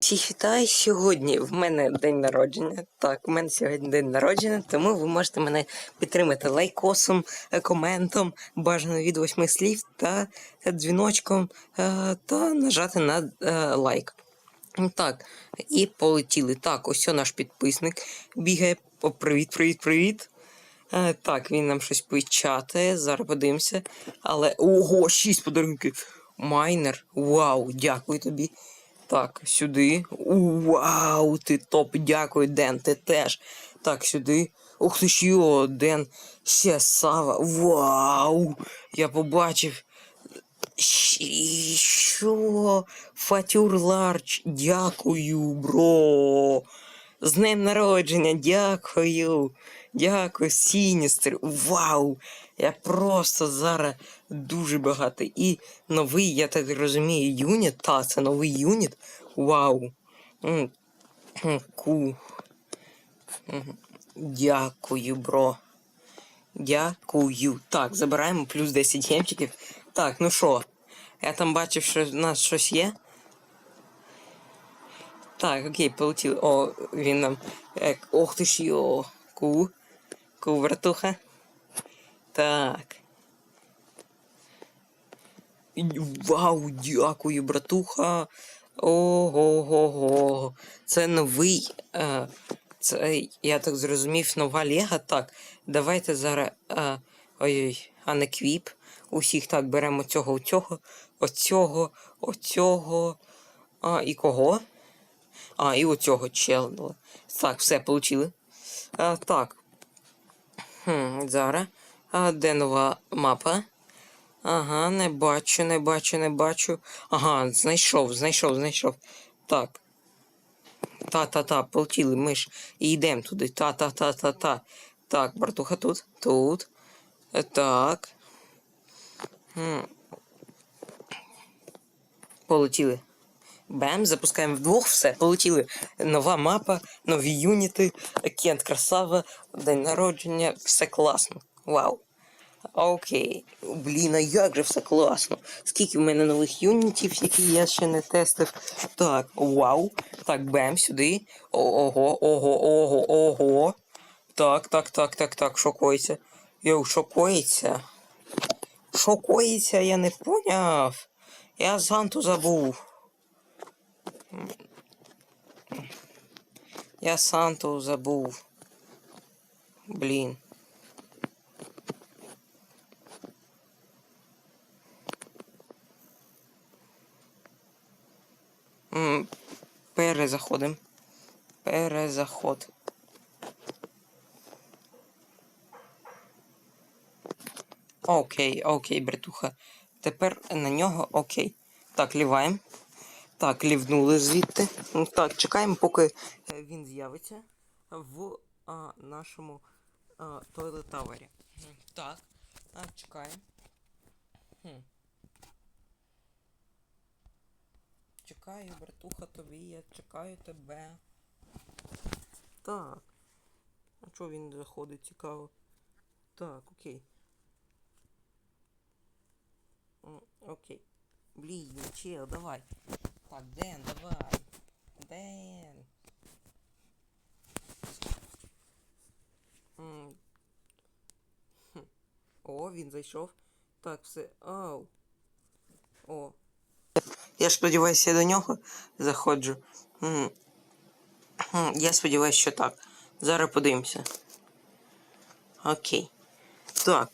Всіх вітаю сьогодні. В мене день народження. Так, у мене сьогодні день народження, тому ви можете мене підтримати лайкосом, е, коментом, бажано від восьми слів та дзвіночком е, та нажати на е, лайк. Так, і полетіли. Так, ось наш підписник бігає. О, привіт, привіт, привіт. Так, він нам щось печатає. Зараз подивимося. Але. Ого, шість подарунків. Майнер. Вау, дякую тобі. Так, сюди. Вау, ти топ, дякую, Ден, ти теж. Так, сюди. Ух ти ж йо, Ден. Ще Сава. Вау! Я побачив. Що? Фатюр Ларч, дякую, бро. З днем народження, дякую. Дякую, Сіністер. Вау! Я просто зараз дуже багатий. І новий, я так розумію, юніт. Та, це новий юніт. Вау. Ку. Дякую, бро. Дякую. Так, забираємо плюс 10 гемчиків. Так, ну що? Я там бачив, що в нас щось є. Так, окей, полетіли. О, він нам. Ох ти ж йо. Ку. Ку. Так. Вау, дякую, братуха. Ого-го-го. Це новий. Е, це, я так зрозумів, нова Лего. Так, давайте зараз. Е, ой-ой, а не квіп. Усіх так беремо цього, оцього, оцього, оцього. А, і кого? А, і оцього челла. Так, все, получили. А, так. Хм, зараз. А, де нова мапа? Ага, не бачу, не бачу, не бачу. Ага, знайшов, знайшов, знайшов. Так. Та-та-та, полетіли ми ж. І йдемо туди. Та-та-та-та-та. Так, братуха тут. Тут. Е, Так. Хм. Полетіли. Бем, запускаємо вдвох, все, полетіли. Нова мапа, нові юніти, Кент красава, день народження, все класно. Вау. Окей. Блін, а як же все класно. Скільки в мене нових юнітів, які я ще не тестив. Так, вау. Так, бем, сюди. Ого, ого, ого, ого. Так, так, так, так, так, шокується. Йоу, шокується. Шокується, я не поняв. Я Санту забув. Я Санту забув. Блін. Перезаходим. Перезаход. Окей, окей, братуха. Тепер на нього окей. Так, ліваємо. Так, лівнули звідти. Ну, Так, чекаємо, поки е, він з'явиться в а, нашому а, тавері. Так, так, чекаємо. Хм. Чекаю, братуха, тобі, я чекаю тебе. Так. А чого він заходить, цікаво? Так, окей. Окей. Блін, чел, давай. Так, Ден, давай. Хм. О, він зайшов. Так, все. Ау. О. Я сподіваюся, я до нього заходжу. Я сподіваюся, що так. Зараз подивимося. Окей. Так.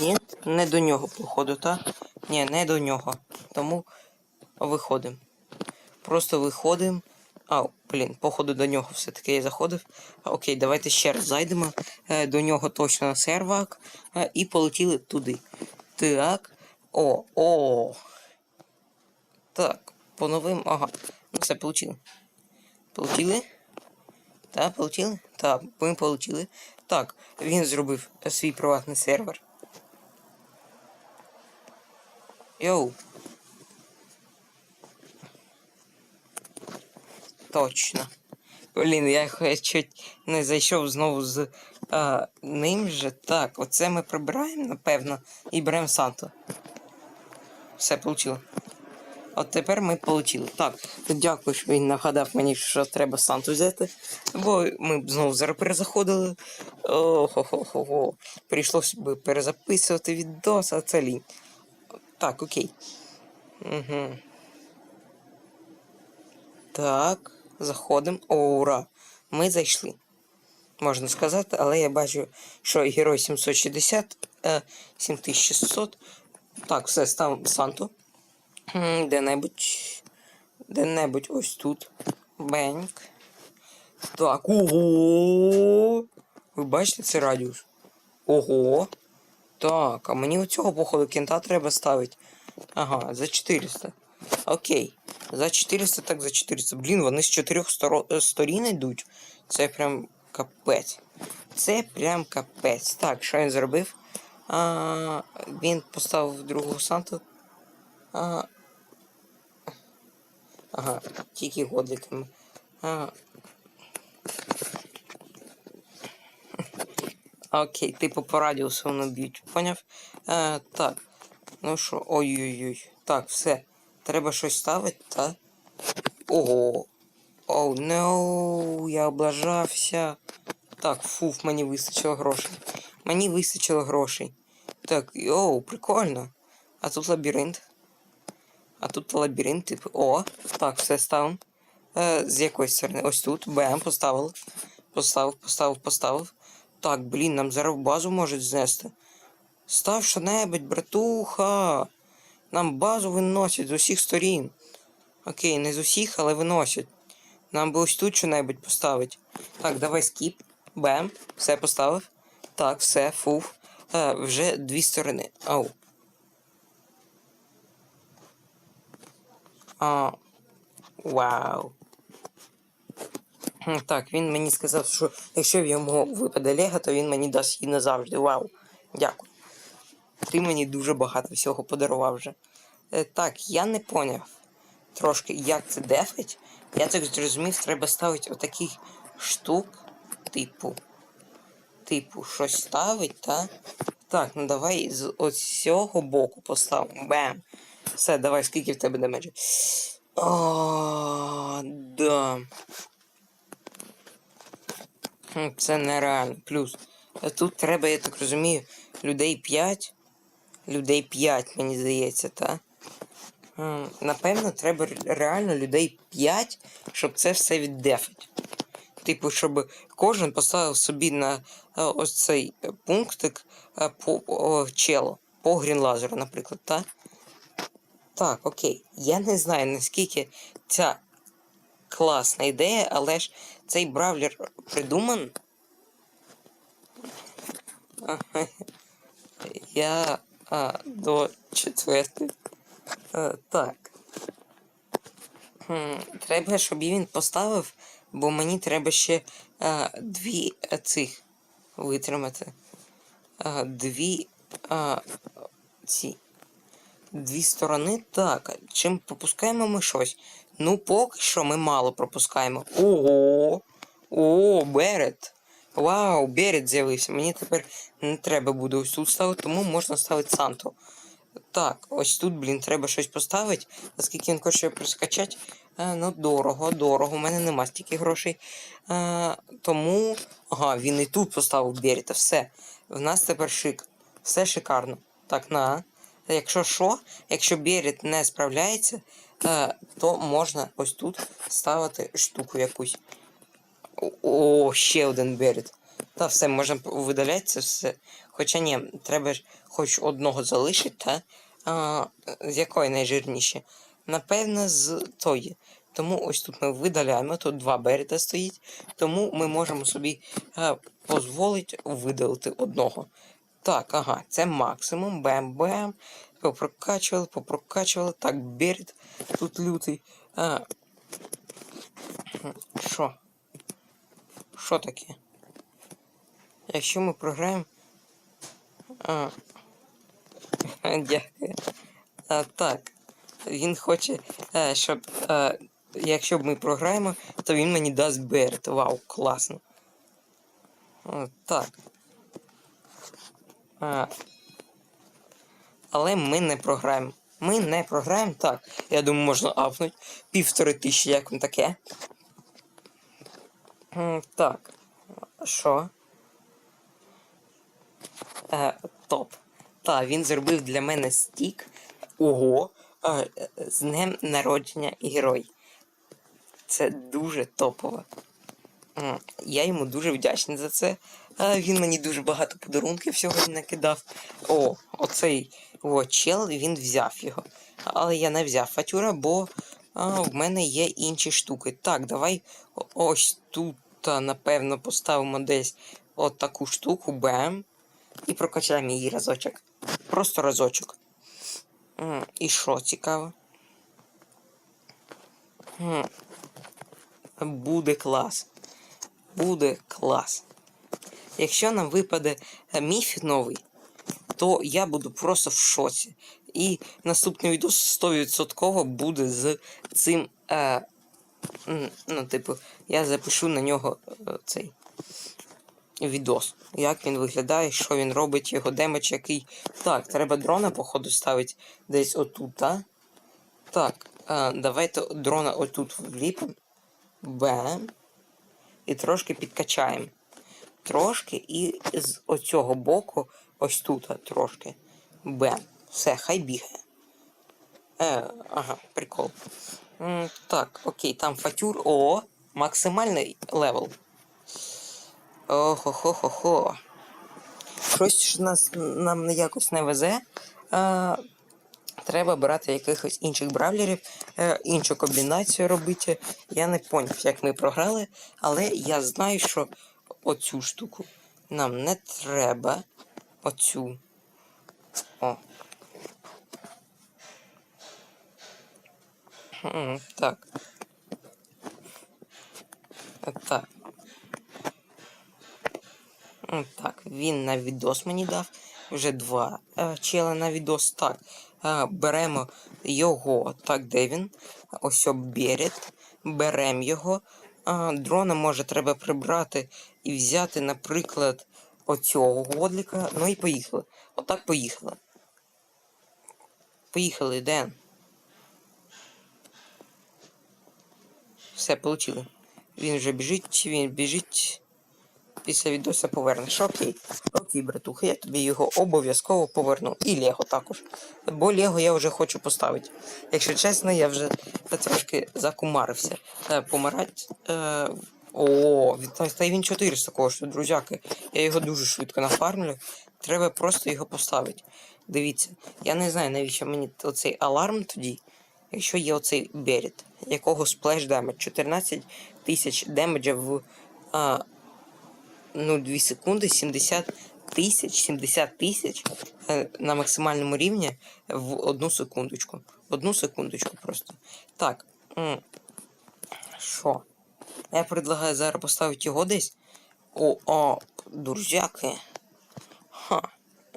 Ні, не до нього, походу, так? Ні, не до нього. Тому виходимо. Просто виходимо. А, блін, походу до нього все-таки я заходив. Окей, давайте ще раз зайдемо. Е, до нього точно на сервак. Е, і полетіли туди. Так. О, о. Так, по новим. Ага. Ну все, получили. Получили? Так, получили? Так, ми получили. Так, він зробив свій приватний сервер. Йоу. Точно. Блін, я чуть не зайшов знову з а, ним же. Так, оце ми прибираємо, напевно, і беремо Санту. Все, получило. От тепер ми отримали. Так, дякую, що він нагадав мені, що треба Санту взяти. Бо ми б знову зараз перезаходили. Охо-хо-хо-хо. Прийшлося б перезаписувати відос, а це лінь. Так, окей. Угу. Так, заходимо. О, ура! Ми зайшли. Можна сказати, але я бачу, що герой 760, е, 7600. Так, все, став Санту. Де-небудь. Де-небудь ось тут. Бенк. Так, ого! Ви бачите це радіус? Ого! Так, а мені оцього походу кента треба ставити. Ага, за 400. Окей. За 400, так за 400. Блін, вони з чотирьох е, сторін йдуть. Це прям капець. Це прям капець. Так, що він зробив? А, він поставив другого Санту. А, ага, тільки годликами. А, Окей, типу по радіусу воно б'ють, поняв? Е, так. Ну що, ой-ой-ой. Так, все. Треба щось ставити, та? Ого. Оу, oh, no, я облажався. Так, фуф, мені вистачило грошей. Мені вистачило грошей. Так, оу, прикольно. А тут лабіринт. А тут лабіринт, типу. О, так, все ставимо. Е, з якої сторони? Ось тут. Бем, поставили. Поставив, поставив, поставив. Так, блін, нам зараз базу можуть знести. Став що-небудь, братуха. Нам базу виносять з усіх сторін. Окей, не з усіх, але виносять. Нам би ось тут що-небудь поставити. Так, давай скіп. Бем. Все поставив. Так, все, фуф. Е, вже дві сторони. Ау. А, вау. Так, він мені сказав, що якщо в йому випаде Лего, то він мені дасть її назавжди. Вау. Дякую. Ти мені дуже багато всього подарував вже. Е, так, я не поняв трошки, як це дефить. Я так зрозумів, треба ставити отаких штук, типу. Типу, щось ставить, та? Так, ну давай з ось цього боку поставимо. Бем. Все, давай, скільки в тебе демеджі? О, да. Це нереально. Плюс. Тут треба, я так розумію, людей 5. Людей 5, мені здається, та? Напевно, треба реально людей 5, щоб це все віддефить. Типу, щоб кожен поставив собі на е, ось цей пунктик е, по чело, по грінлазеру, наприклад, та? Так, окей. Я не знаю, наскільки ця класна ідея, але ж цей бравлер придуман. Я а, до четвертої. А, так. Треба, щоб він поставив, бо мені треба ще а, дві цих витримати. А, дві а, ці. Дві сторони. Так. Чим пропускаємо ми щось? Ну, поки що ми мало пропускаємо. Ого! О, Берет! Вау, Берет з'явився. Мені тепер не треба буде ось тут ставити, тому можна ставити Санту. Так, ось тут, блін, треба щось поставити. Оскільки він хоче проскачати. Е, ну, дорого, дорого. У мене нема стільки грошей. Е, тому. Ага, він і тут поставив Берета. Все. В нас тепер шик. Все шикарно. Так, на. Якщо що, якщо Берет не справляється, е, то можна ось тут ставити штуку якусь. О, ще один Берет. Та все, можна видаляти це все. Хоча ні, треба ж хоч одного залишити, та? А, з якої найжирніше? Напевно, з тої. Тому ось тут ми видаляємо, тут два берета стоїть, тому ми можемо собі е, дозволити видалити одного. Так, ага, це максимум. Бем-бем. Попрокачували, попрокачували. Так, берет тут лютий. А? Що таке? Якщо ми програємо. А, дякую. А, так. Він хоче, е, щоб. Е, якщо ми програємо, то він мені дасть Берет. Вау, класно. О, так. А, але ми не програємо. Ми не програємо. Так, я думаю, можна апнуть. Півтори тисячі, як вам таке. Так. Що? Е, топ. Так, він зробив для мене стік. Ого. Е, е, з днем народження герой. Це дуже топово. Я йому дуже вдячний за це. А він мені дуже багато подарунків сьогодні накидав. О, оцей о, чел, він взяв його. Але я не взяв фатюра, бо а, в мене є інші штуки. Так, давай ось тут, а, напевно, поставимо десь от таку штуку, бем. І прокачаємо її разочок. Просто разочок. І що цікаво? Буде клас. Буде клас. Якщо нам випаде е, міф новий, то я буду просто в шоці. І наступний відео 100% буде з цим. Е, ну, типу, я запишу на нього е, цей відос. Як він виглядає, що він робить, його демедж який. Так, треба дрона, походу, ставити десь отут, а? Так, е, давайте дрона отут вліпимо. Бем. І трошки підкачаємо. Трошки і з оцього боку, ось тут трошки. Бем. Все, хай бігає. Е, ага, прикол. Так, окей, там фатюр. О, максимальний левел. Охо-хо-хо-хо. Щось нас нам якось не везе. А, треба брати якихось інших бравлерів, е, іншу комбінацію робити. Я не поняв, як ми програли, але я знаю, що оцю штуку нам не треба. Оцю. О. Так. Так. Так, він на відос мені дав. Вже два е, чела на відос. Так. Е, беремо його. Так, де він? Ось Берет. Беремо його. Е, дрона може треба прибрати і взяти, наприклад, оцього годлика. Ну і поїхали. Отак поїхали. Поїхали, Ден. Все, получили. Він вже біжить, він біжить. Після відоса повернеш. Окей. Окей, братуха, я тобі його обов'язково поверну. І Лего також. Бо Лего я вже хочу поставити. Якщо чесно, я вже трошки закумарився. Е, помирать. Е, о, та він 400 коштує, друзяки. Я його дуже швидко нафармлю. Треба просто його поставити. Дивіться, я не знаю, навіщо мені оцей аларм тоді. Якщо є оцей Берет, якого сплеш демедж 14 тисяч демеджа в а, ну, 2 секунди 70 тисяч, 70 тисяч е, на максимальному рівні в одну секундочку. Одну секундочку просто. Так. Що? Я предлагаю зараз поставити його десь. О, о, друзяки. Ха.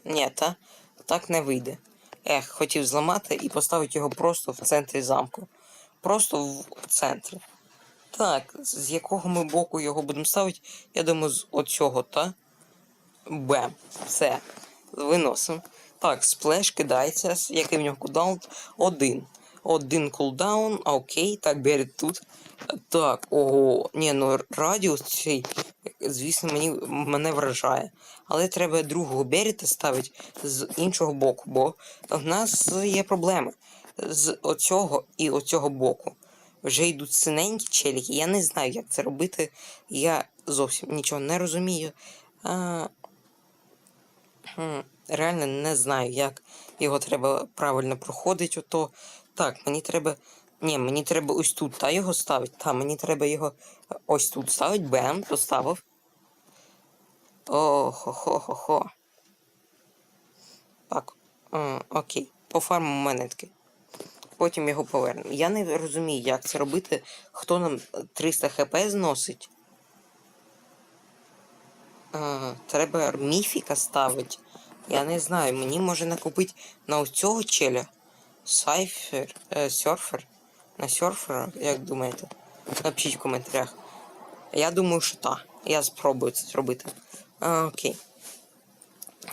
Ні, та так не вийде. Ех, хотів зламати і поставити його просто в центрі замку. Просто в центрі. Так, з якого ми боку його будемо ставити? Я думаю, з оцього, та? Бем. Все. Виносимо. Так, сплеш кидається. Який в нього кулдаун? Один. Один кулдаун, окей, так, берет тут. Так, ого, ні, ну радіус цей, звісно, мені мене вражає. Але треба другого берета ставити з іншого боку, бо в нас є проблеми з оцього і оцього боку. Вже йдуть синенькі челіки. Я не знаю, як це робити. Я зовсім нічого не розумію. А, реально не знаю, як його треба правильно проходити. Ото. Так, мені треба. Ні, мені треба ось тут та його ставити. Та, мені треба його ось тут ставити. Бем, поставив. О, хо-хо-хо-хо. Так. М, окей. Пофармимо монетки. Потім його повернемо. Я не розумію, як це робити. Хто нам 300 хп зносить? А, треба міфіка ставити. Я не знаю, мені може накупити на ось цього челя. Сайфер, е, серфер. На серфера, як думаєте? Напишіть в коментарях. Я думаю, що так. Я спробую це зробити. А, окей.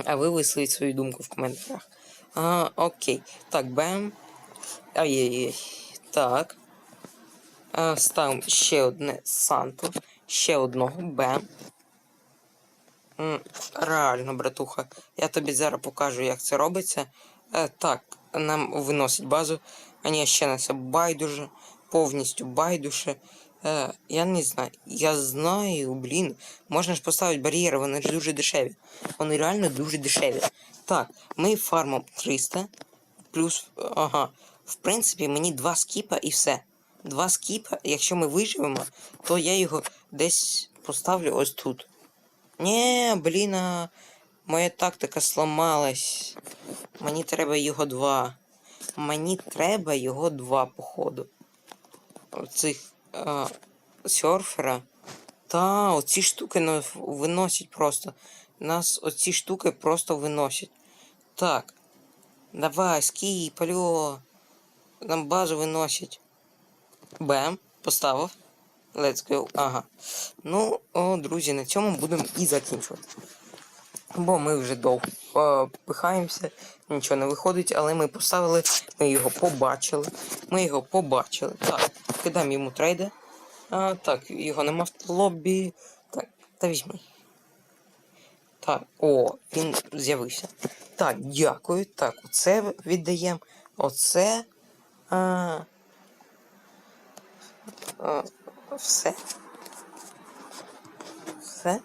А ви висловіть свою думку в коментарях. А, окей. Так, бем. Ай-яй-яй. Так. А, ставимо ще одне Санту. Ще одного бем. Реально, братуха. Я тобі зараз покажу, як це робиться. Е, так, нам виносить базу. А ні, ще на це байдуже. Повністю байдуже. Е, я не знаю. Я знаю, блін. Можна ж поставити бар'єри, вони ж дуже дешеві. Вони реально дуже дешеві. Так, ми фармом 300. Плюс, ага. В принципі, мені два скіпа і все. Два скіпа, якщо ми виживемо, то я його десь поставлю ось тут. Ні, блін, моя тактика сломалась. Мені треба його два. Мені треба його два, походу. Оцих а, серфера. Та, оці штуки виносять просто. Нас оці штуки просто виносять. Так. Давай, скіп, алло. Нам базу виносять. Бем, поставив. Let's go. Ага. Ну, о, друзі, на цьому будемо і закінчувати. Бо ми вже довго е, пихаємося, нічого не виходить, але ми поставили, ми його побачили. Ми його побачили. Так, кидаємо йому трейди. А, так, його нема в лобі. Так, та візьми. Так, о, він з'явився. Так, дякую. Так, оце віддаємо. Оце. А, а, все. Все.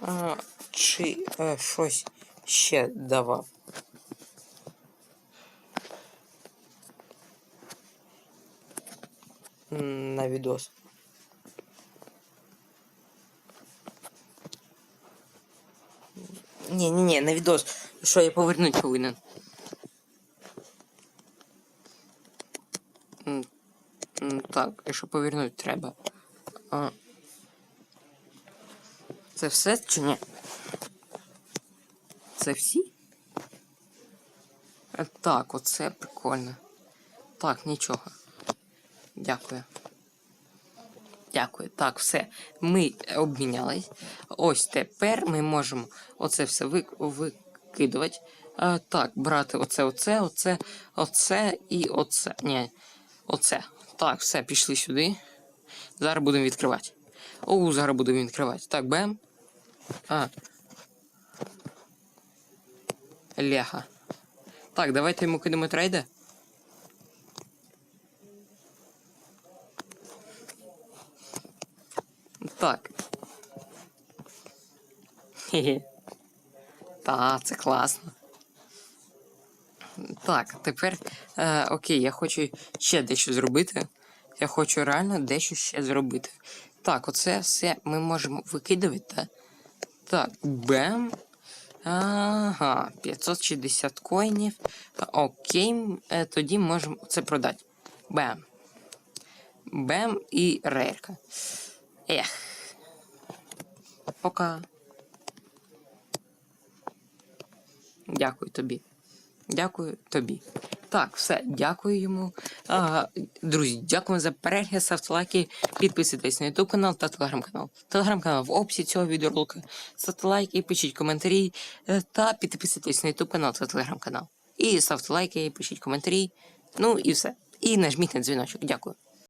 А, чи е, щось ще давав? На ні, ні, на відос. Що я повернути повинен. Так, якщо повернути треба. А. Це все чи ні? Це всі? Е, Так, оце прикольно. Так, нічого. Дякую. Дякую. Так, все. Ми обмінялись. Ось тепер ми можемо оце все викидувати. А, так, брати оце, оце, оце, оце і оце. Ні, оце. Так, все, пішли сюди. Зараз будемо відкривати. О, зараз будемо відкривати. Так, бем. А. Ляха. Так, давайте йому кидаємо трейди. Так. Хе-хе. Та, це класно. Так, тепер. Е, окей, я хочу ще дещо зробити. Я хочу реально дещо ще зробити. Так, оце все ми можемо викидувати, так? Бем. Ага, 560 коїнів. Окей, е, тоді можемо це продати. Бем. Бем і рейрка. Ех. Пока. Дякую тобі. Дякую тобі. Так, все, дякую йому. А, друзі, дякую за перегляд, ставте лайки, підписуйтесь на YouTube канал та телеграм-канал. Телеграм-канал в описі цього відеоролика. Ставте лайки, пишіть коментарі е, та підписуйтесь на YouTube канал та телеграм-канал. І ставте лайки, пишіть коментарі. Ну і все. І нажміть на дзвіночок. Дякую.